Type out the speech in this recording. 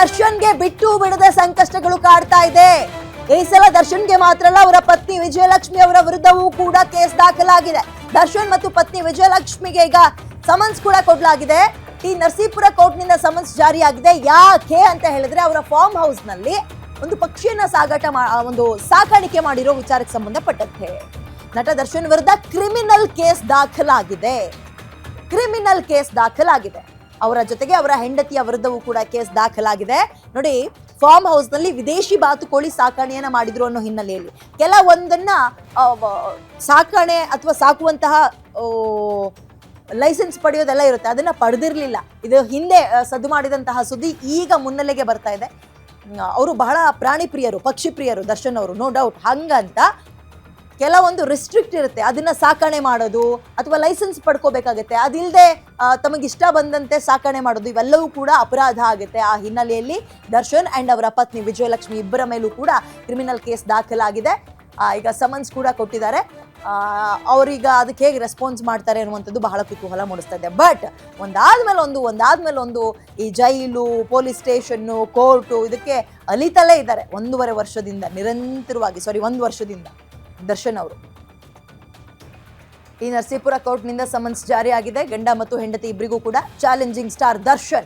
ದರ್ಶನ್ಗೆ ಬಿಟ್ಟು ಬಿಡದ ಸಂಕಷ್ಟಗಳು ಕಾಡ್ತಾ ಇದೆ. ಈ ಸಲ ದರ್ಶನ್ಗೆ ಮಾತ್ರ ಅಲ್ಲ, ಅವರ ಪತ್ನಿ ವಿಜಯಲಕ್ಷ್ಮಿ ಅವರ ವಿರುದ್ಧವೂ ಕೂಡ ಕೇಸ್ ದಾಖಲಾಗಿದೆ. ದರ್ಶನ್ ಮತ್ತು ಪತ್ನಿ ವಿಜಯಲಕ್ಷ್ಮಿಗೆ ಈಗ ಸಮನ್ಸ್ ಕೂಡ ಕೊಡಲಾಗಿದೆ. ಈ ನರಸೀಪುರ ಕೋರ್ಟ್ನಿಂದ ಸಮನ್ಸ್ ಜಾರಿಯಾಗಿದೆ. ಯಾಕೆ ಅಂತ ಹೇಳಿದ್ರೆ ಅವರ ಫಾರ್ಮ್ ಹೌಸ್ನಲ್ಲಿ ಒಂದು ಪಕ್ಷಿಯನ್ನ ಸಾಗಾಟ ಒಂದು ಸಾಕಾಣಿಕೆ ಮಾಡಿರೋ ವಿಚಾರಕ್ಕೆ ಸಂಬಂಧಪಟ್ಟಂತೆ ನಟ ದರ್ಶನ್ ವಿರುದ್ಧ ಕ್ರಿಮಿನಲ್ ಕೇಸ್ ದಾಖಲಾಗಿದೆ. ಕ್ರಿಮಿನಲ್ ಕೇಸ್ ದಾಖಲಾಗಿದೆ. ಅವರ ಜೊತೆಗೆ ಅವರ ಹೆಂಡತಿಯ ವಿರುದ್ಧವೂ ಕೂಡ ಕೇಸ್ ದಾಖಲಾಗಿದೆ. ನೋಡಿ ಫಾರ್ಮ್ ಹೌಸ್ನಲ್ಲಿ ವಿದೇಶಿ ಬಾತುಕೋಳಿ ಸಾಕಣೆಯನ್ನ ಮಾಡಿದ್ರು ಅನ್ನೋ ಹಿನ್ನೆಲೆಯಲ್ಲಿ. ಕೆಲವೊಂದನ್ನ ಸಾಕಣೆ ಅಥವಾ ಸಾಕುವಂತಹ ಲೈಸೆನ್ಸ್ ಪಡೆಯೋದೆಲ್ಲ ಇರುತ್ತೆ. ಅದನ್ನ ಪಡೆದಿರಲಿಲ್ಲ. ಇದು ಹಿಂದೆ ಸದ್ದು ಮಾಡಿದಂತಹ ಸುದ್ದಿ ಈಗ ಮುನ್ನೆಲೆಗೆ ಬರ್ತಾ ಇದೆ. ಅವರು ಬಹಳ ಪ್ರಾಣಿ ಪ್ರಿಯರು ಪಕ್ಷಿ ಪ್ರಿಯರು ದರ್ಶನ್ ಅವರು ನೋ ಡೌಟ್ ಹಂಗಂತ ಕೆಲವೊಂದು ರಿಸ್ಟ್ರಿಕ್ಟ್ ಇರುತ್ತೆ. ಅದನ್ನ ಸಾಕಣೆ ಮಾಡೋದು ಅಥವಾ ಲೈಸೆನ್ಸ್ ಪಡ್ಕೋಬೇಕಾಗತ್ತೆ. ಅದಿಲ್ಲದೆ ತಮಗೆ ಇಷ್ಟ ಬಂದಂತೆ ಸಾಕಣೆ ಮಾಡೋದು ಇವೆಲ್ಲವೂ ಕೂಡ ಅಪರಾಧ ಆಗುತ್ತೆ ಆ ಹಿನ್ನೆಲೆಯಲ್ಲಿ ದರ್ಶನ್ ಅಂಡ್ ಅವರ ಪತ್ನಿ ವಿಜಯಲಕ್ಷ್ಮಿ ಇಬ್ಬರ ಮೇಲೂ ಕೂಡ ಕ್ರಿಮಿನಲ್ ಕೇಸ್ ದಾಖಲಾಗಿದೆ. ಈಗ ಸಮನ್ಸ್ ಕೂಡ ಕೊಟ್ಟಿದ್ದಾರೆ. ಅವರೀಗ ಅವ್ರೀಗ ಅದಕ್ಕೆ ಹೇಗೆ ರೆಸ್ಪಾನ್ಸ್ ಮಾಡ್ತಾರೆ ಅನ್ನುವಂಥದ್ದು ಬಹಳ ಕುತೂಹಲ ಮೂಡಿಸ್ತಾ ಇದೆ ಬಟ್ ಒಂದಾದ್ಮೇಲೆ ಒಂದು ಒಂದಾದ್ಮೇಲೆ ಒಂದು ಈ ಜೈಲು ಪೊಲೀಸ್ ಸ್ಟೇಷನ್ನು ಕೋರ್ಟು ಇದಕ್ಕೆ ಅಲಿತಲೇ ಇದ್ದಾರೆ. ಒಂದೂವರೆ ವರ್ಷದಿಂದ, ನಿರಂತರವಾಗಿ ಸಾರಿ ಒಂದು ವರ್ಷದಿಂದ ದರ್ಶನ್ ಅವರು. ಈ ನರಸೀಪುರ ಕೋರ್ಟ್ನಿಂದ ಸಮನ್ಸ್ ಜಾರಿಯಾಗಿದೆ. ಗಂಡ ಮತ್ತು ಹೆಂಡತಿ ಇಬ್ಬರಿಗೂ ಕೂಡ ಚಾಲೆಂಜಿಂಗ್ ಸ್ಟಾರ್ ದರ್ಶನ್.